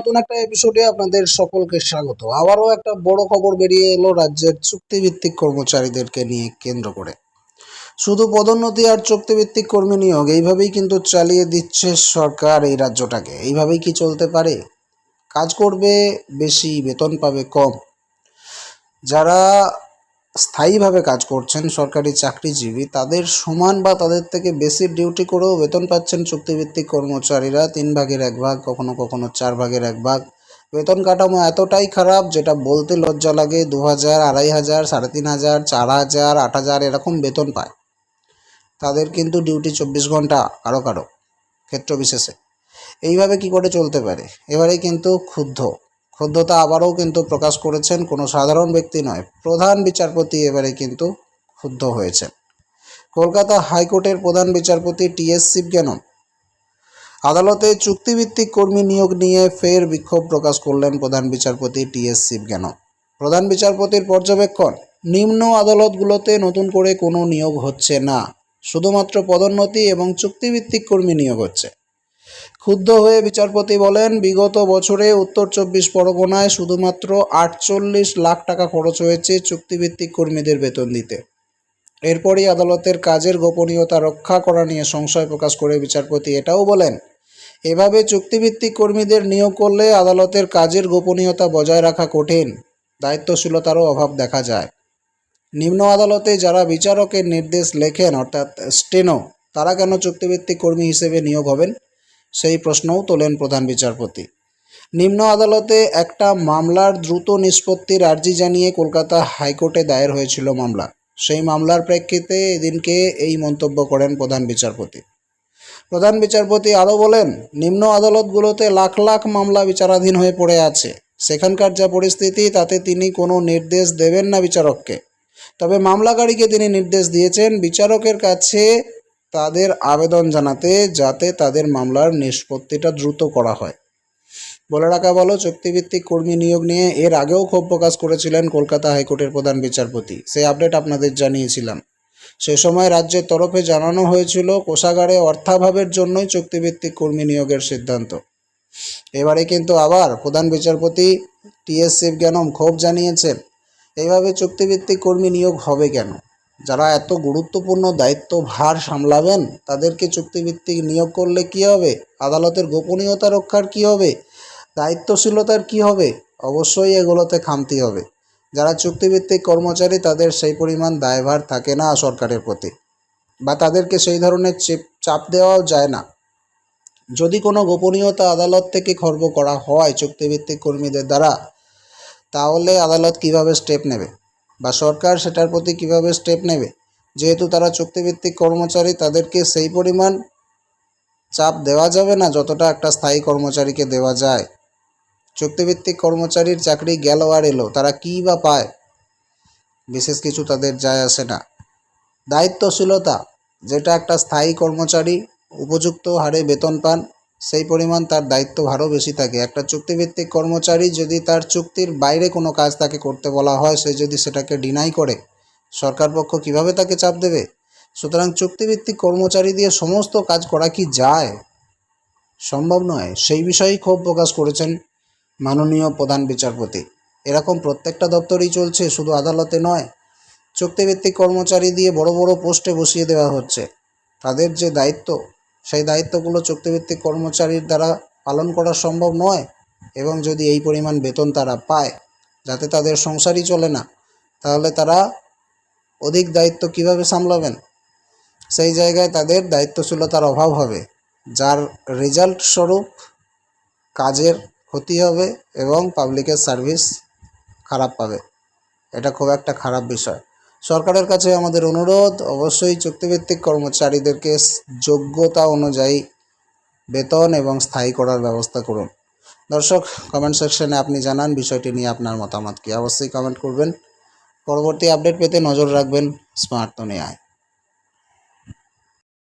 নতুন একটা এপিসোডে আপনাদের সকলকে স্বাগত। আবারও একটা বড় খবর বেরিয়ে এলো রাজ্যের চুক্তিভিত্তিক কর্মচারীদেরকে নিয়ে কেন্দ্র করে। শুধু পদোন্নতি আর চুক্তিভিত্তিক কর্মী নিয়োগ, এইভাবেই কিন্তু চালিয়ে দিচ্ছে সরকার এই রাজ্যটাকে। এইভাবেই কি চলতে পারে? কাজ করবে, বেশি বেতন পাবে কম। যারা স্থায়ীভাবে কাজ করছেন সরকারি চাকরিজীবী, তাদের সমান বা তাদের থেকে বেশি ডিউটি করেও বেতন পাচ্ছেন চুক্তিভিত্তিক কর্মচারীরা, তিন ভাগের এক ভাগ, কখনো কখনো চার ভাগের এক ভাগ। বেতন কাঠামো এতটাই খারাপ যেটা বলতে লজ্জা লাগে, দু হাজার, আড়াই হাজার, সাড়ে তিন হাজার, চার হাজার, আট হাজার এরকম বেতন পায়। তাদের কিন্তু ডিউটি চব্বিশ ঘণ্টা কারও কারও ক্ষেত্র বিশেষে। এইভাবে কি করে চলতে পারে? এবারে কিন্তু ক্ষুব্ধ। ক্ষুব্ধতা আবারও কিন্তু প্রকাশ করেছেন কোনো সাধারণ ব্যক্তি নয়। প্রধান বিচারপতি এবারে কিন্তু ক্ষুব্ধ হয়েছেন। কলকাতা হাইকোর্টের প্রধান বিচারপতি টিএস শিবজ্ঞানম আদালতে চুক্তিভিত্তিক কর্মী নিয়োগ নিয়ে ফের বিক্ষোভ প্রকাশ করলেন প্রধান বিচারপতি টিএস শিবজ্ঞানম প্রধান বিচারপতির পর্যবেক্ষণ, নিম্ন আদালতগুলোতে নতুন করে কোনো নিয়োগ হচ্ছে না। শুধুমাত্র পদোন্নতি এবং চুক্তিভিত্তিক কর্মী নিয়োগ হচ্ছে। ক্ষুব্ধ হয়ে বিচারপতি বলেন, বিগত বছরে উত্তর চব্বিশ পরগনায় শুধুমাত্র আটচল্লিশ লাখ টাকা খরচ হয়েছে চুক্তিভিত্তিক কর্মীদের বেতন দিতে। এরপরই আদালতের কাজের গোপনীয়তা রক্ষা করা নিয়ে সংশয় প্রকাশ করে বিচারপতি এটাও বলেন, এভাবে চুক্তিভিত্তিক কর্মীদের নিয়োগ করলে আদালতের কাজের গোপনীয়তা বজায় রাখা কঠিন, দায়িত্বশীলতারও অভাব দেখা যায়। নিম্ন আদালতে যারা বিচারকের নির্দেশ লেখেন, অর্থাৎ স্টেনো তারা কেন চুক্তিভিত্তিক কর্মী হিসেবে নিয়োগ হবেন? সেই প্রশ্নও তোলেন প্রধান বিচারপতি। নিম্ন আদালতে একটা মামলার দ্রুত নিষ্পত্তির আর্জি জানিয়ে কলকাতা হাইকোর্টে দায়ের হয়েছিল মামলা। সেই মামলার প্রেক্ষিতে এদিনকে এই মন্তব্য করেন প্রধান বিচারপতি। প্রধান বিচারপতি আরও বলেন, নিম্ন আদালতগুলোতে লাখ লাখ মামলা বিচারাধীন হয়ে পড়ে আছে। সেখানকার যা পরিস্থিতি, তাতে তিনি কোনো নির্দেশ দেবেন না বিচারককে। তবে মামলাকারীকে তিনি নির্দেশ দিয়েছেন, বিচারকের কাছে তাদের আবেদন জানাতে যাতে তাদের মামলার নিষ্পত্তিটা দ্রুত করা হয়। বলে রাখা বলো চুক্তিভিত্তিক কর্মী নিয়োগ নিয়ে এর আগেও ক্ষোভ প্রকাশ করেছিলেন কলকাতা হাইকোর্টের প্রধান বিচারপতি। সেই আপডেট আপনাদের জানিয়েছিলাম। সে সময় রাজ্যের তরফে জানানো হয়েছিল কোষাগারে অর্থাভাবের জন্যই চুক্তিভিত্তিক কর্মী নিয়োগের সিদ্ধান্ত। এবারে কিন্তু আবার প্রধান বিচারপতি টিএস শিবজ্ঞানম ক্ষোভ জানিয়েছেন, এইভাবে চুক্তিভিত্তিক কর্মী নিয়োগ হবে কেন? যারা এত গুরুত্বপূর্ণ দায়িত্ব ভার সামলাবেন, তাদেরকে চুক্তিভিত্তিক নিয়োগ করলে কি হবে? আদালতের গোপনীয়তা রক্ষার কি হবে? দায়িত্বশীলতার কি হবে? অবশ্যই এগুলোতে খামতি হবে। যারা চুক্তিভিত্তিক কর্মচারী, তাদের সেই পরিমাণ দায়ভার থাকে না সরকারের প্রতি বা তাদেরকে সেই ধরনের চেপ দেওয়াও যায় না। যদি কোনো গোপনীয়তা আদালত থেকে খর্ব করা হয় চুক্তিভিত্তিক কর্মীদের দ্বারা, তাহলে আদালত কীভাবে স্টেপ নেবে? বা সরকার সেটার প্রতি কীভাবে স্টেপ নেবে? যেহেতু তারা চুক্তিভিত্তিক কর্মচারী, তাদেরকে সেই পরিমাণ চাপ দেওয়া যাবে না যতটা একটা স্থায়ী কর্মচারীকে দেওয়া যায়। চুক্তিভিত্তিক কর্মচারীর চাকরি গেল আর এলো, তারা কী বা পায়? বিশেষ কিছু তাদের যায় আসে না। দায়িত্বশীলতা, যেটা একটা স্থায়ী কর্মচারী উপযুক্ত হারে বেতন পান সেই পরিমাণ তার দায়িত্বভারও বেশি থাকে। একটা চুক্তিভিত্তিক কর্মচারী যদি তার চুক্তির বাইরে কোনো কাজ তাকে করতে বলা হয়, সে যদি সেটাকে ডিনাই করে, সরকার পক্ষ কীভাবে তাকে চাপ দেবে? সুতরাং চুক্তিভিত্তিক কর্মচারী দিয়ে সমস্ত কাজ করা কি যায়? সম্ভব নয়। সেই বিষয়েই ক্ষোভ প্রকাশ করেছেন মাননীয় প্রধান বিচারপতি। এরকম প্রত্যেকটা দপ্তরেই চলছে, শুধু আদালতে নয়। চুক্তিভিত্তিক কর্মচারী দিয়ে বড় বড় পোস্টে বসিয়ে দেওয়া হচ্ছে। তাদের যে দায়িত্ব সেই দায়িত্বগুলো চুক্তিভিত্তিক কর্মচারীর দ্বারা পালন করা সম্ভব নয় এবং যদি এই পরিমাণ বেতন তারা পায়, যাতে তাদের সংসারই চলে না, তাহলে তারা অধিক দায়িত্ব কীভাবে সামলাবেন? সেই জায়গায় তাদের দায়িত্বশীলতার অভাব হবে, যার রেজাল্ট স্বরূপ কাজের ক্ষতি হবে এবং পাবলিকের সার্ভিস খারাপ পাবে। এটা খুব একটা খারাপ বিষয়। সরকারের কাছে আমাদের অনুরোধ, অবশ্যই চুক্তিভিত্তিক কর্মচারীদেরকে যোগ্যতা অনুযায়ী বেতন এবং স্থায়ী করার ব্যবস্থা করুন। দর্শক কমেন্ট সেকশনে আপনি জানান বিষয়টি নিয়ে আপনার মতামত কি? অবশ্যই কমেন্ট করবেন। পরবর্তী আপডেট পেতে নজর রাখবেন স্মার্ট দুনিয়ায়